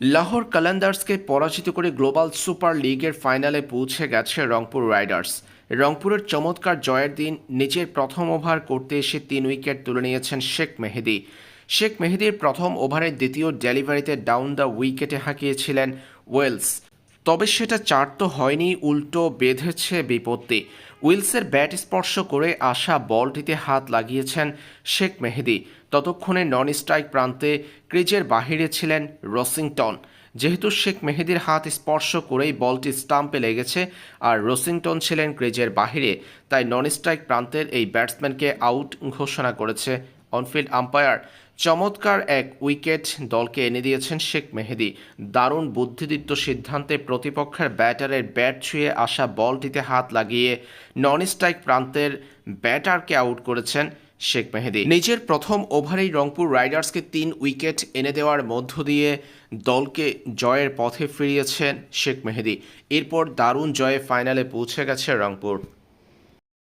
লাহোর কালান্দার্সকে পরাজিত করে global super লিগের ফাইনালে পৌঁছে গেছে রংপুর রাইডার্স। রংপুরের চমৎকার জয়ের দিন নিজের প্রথম ওভার করতে এসে তিন উইকেট তুলে নিয়েছেন শেখ মেহেদি। শেখ মেহেদির প্রথম ওভারের দ্বিতীয় ডেলিভারিতে ডাউন দ্য উইকেটে হাঁকিয়েছিলেন ওয়েলস। তবে সেটা চার তো হয়নি, উল্টো বেঁধেছে বিপত্তি। উইলসের ব্যাট স্পর্শ করে আসা বলটিতে হাত লাগিয়েছেন শেখ মেহেদি। ততক্ষণে নন স্ট্রাইক প্রান্তে ক্রিজের বাহিরে ছিলেন রসিংটন। যেহেতু শেখ মেহেদির হাত স্পর্শ করেই বলটি স্টাম্পে লেগেছে আর রসিংটন ছিলেন ক্রিজের বাহিরে, তাই নন স্ট্রাইক প্রান্তের এই ব্যাটসম্যানকে আউট ঘোষণা করেছে অনফিল্ড আম্পায়ার। চমৎকার এক উইকেট দলকে এনে দিয়েছেন শেখ মেহেদি। দারুণ বুদ্ধিদীপ্ত সিদ্ধান্তে প্রতিপক্ষের ব্যাটারের ব্যাট ছুঁয়ে আসা বলটিতে হাত লাগিয়ে নন স্ট্রাইক প্রান্তের ব্যাটারকে আউট করেছেন শেখ মেহেদি। নিজের প্রথম ওভারেই রংপুর রাইডার্সকে তিন উইকেট এনে দেওয়ার মধ্য দিয়ে দলকে জয়ের পথে ফিরিয়েছেন শেখ মেহেদি। এরপর দারুণ জয়ে ফাইনালে পৌঁছে গেছে রংপুর।